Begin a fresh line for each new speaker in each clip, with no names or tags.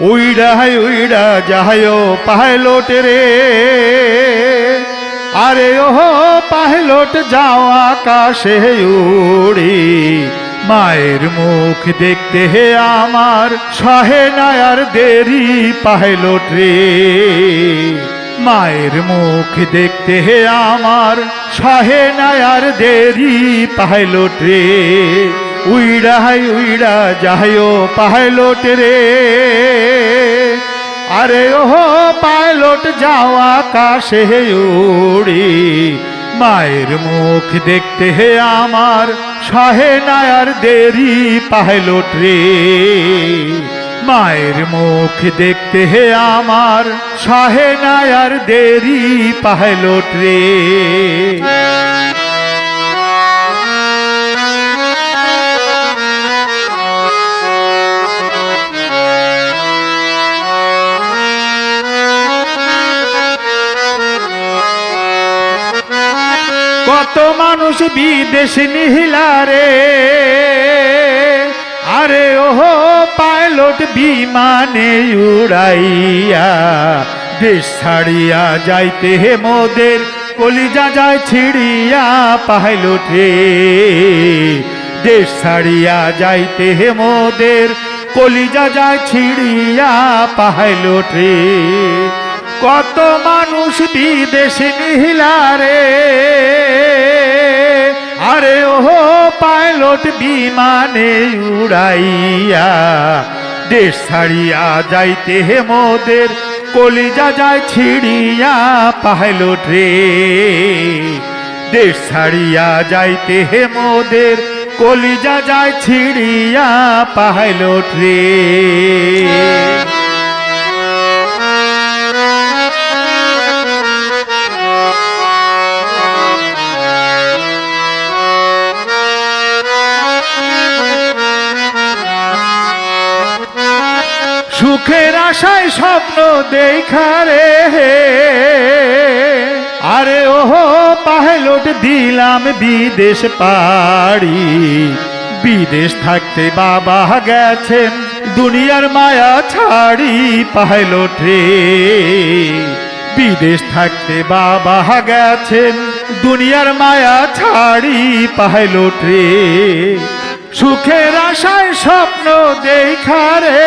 উইডা high, উইডা যাহায়ো pilot রে। আরে ওহো, পাইলট যাও আকাশে উড়ি। মায়ের মুখ দেখতে হে আমার সহে নায়ার দেরি পাইলট রে। মায়ের মুখ দেখতে হে আমার সহে নায়ার দেরি পাইলট রে। উইড়া হাই, উইড়া যাহায়ো পাইলট রে। আরে ওহো, পাইলট যাও আকাশে উড়ি। মায়ের মুখ দেখতে হে আমার সাহে নায়ার দেরি পাইলট রে। মায়ের মুখ দেখতে হে আমার সাহে নায়ার দেরি পাইলট রে। কত মানুষ বিদেশ নিহিলারে আরে ওহো, পাইলট বিমানে উড়াইয়া দেশ ছাড়িয়া যাইতে হে মোদের, কলিজা যায় ছিড়িয়া পাইলট। দেশ ছাড়িয়া যাইতে হে মোদের, কলিজা যায় ছিড়িয়া পাইলট। কত মানুষ বিদেশে নিহিলারে আরে ওহো, পাইলট বিমানে উড়াইয়া, দেশ ছাড়িয়া যাইতে হে মোদের, কলিজা যায় ছিড়িয়া পাইলট রে। দেশ ছাড়িয়া যাইতে হে মোদের, কলিজা যায় ছিড়িয়া পাইলট রে। সুখের আশায় স্বপ্ন দেখারে আরে ওহো পাহেলোট দিলাম বিদেশ পাড়ি। বিদেশ থাকতে বাবা গেছেন দুনিয়ার মায়া ছাড়ি পাহেলোট রে বিদেশ থাকতে বাবা গেছেন দুনিয়ার মায়া ছাড়ি পাহেলোট রে সুখের আশায় স্বপ্ন দেখারে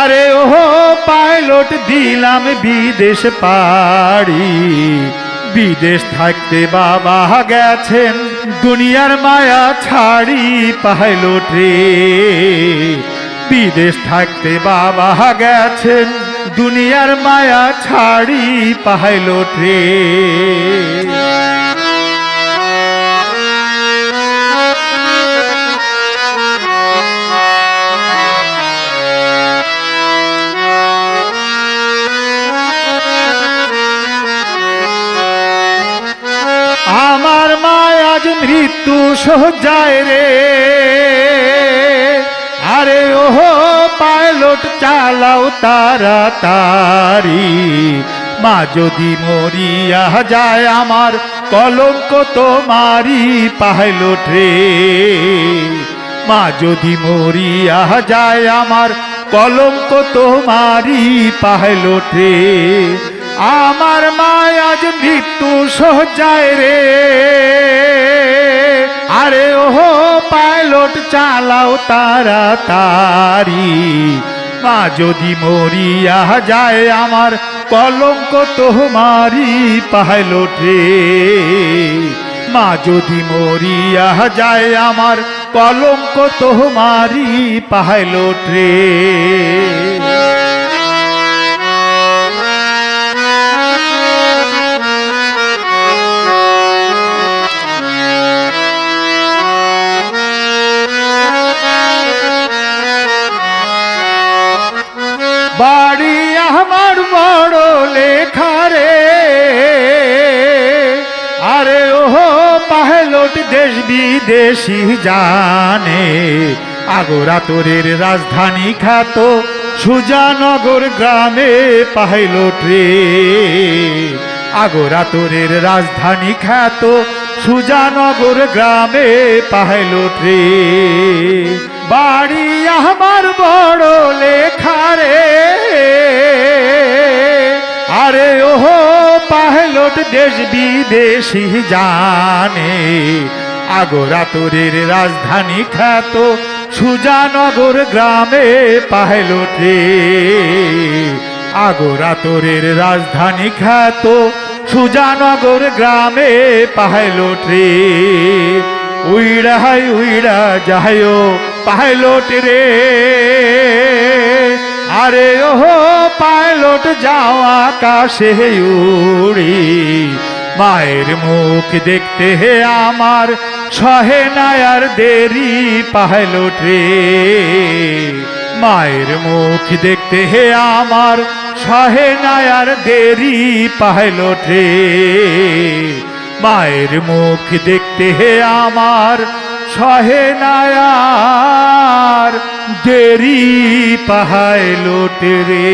আরে ওহো, পাইলট, দিলাম বিদেশ পাড়ি। বিদেশ থাকতে বাবা গেছেন, দুনিয়ার মায়া ছাড়ি পাইলট রে। বিদেশ থাকতে বাবা গেছেন, দুনিয়ার মায়া ছাড়ি পাইলট রে। মৃত্যু যায় রে। আরে ওহো, পাইলট চালাও তারা তারি মা যদি মরিয়া যায় আমার কলঙ্ক তোমারি পাইলট রে। মা যদি মরিয়া যায় আমার কলঙ্ক তোমারি পাইলট রে। আমার মায় আজ মৃত্যু সজ্জায় রে। আরে ওহো, পাইলট চালাও তারা তারি মা যদি মরিয়া যায় আমার কলঙ্ক তোমারি পাইলট। রে মা যদি মরিয়া যায় আমার কলঙ্ক তোমারি পাইলট। রে বড় লেখারে আরে ওহো পাহেলোট দেশ বিদেশি জানে। আগরা তোরের রাজধানী খ্যাত সুজানগর গ্রামে পাহেলোট রে। আগরা তোরের রাজধানী খ্যাত সুজানগর গ্রামে পাহেলোট রে। বাড়ি আমার বড় লেখারে আরে ওহো পাহলট দেশ বিদেশি জানে। আগরা তোরের রাজধানী খ্যাত সুজানগর গ্রামে পাহলট রে আগরা তোরের রাজধানী খ্যাত সুজানগর গ্রামে পাহলট উইড়া হাই উইড়া যাহায়ো পাইলট রে। আরে ওহো, পাইলট যাও আকাশে উড়ি। মায়ের মুখ দেখতে হে আমার, সহে নায়ার দেরি পাইলট রে। মায়ের মুখ দেখতে হে আমার, সহে নায়ার দেরি পাইলট রে। মায়ের মুখ দেখতে হে আমার, সহে নায়ার দেরি পাহায় লোটে রে।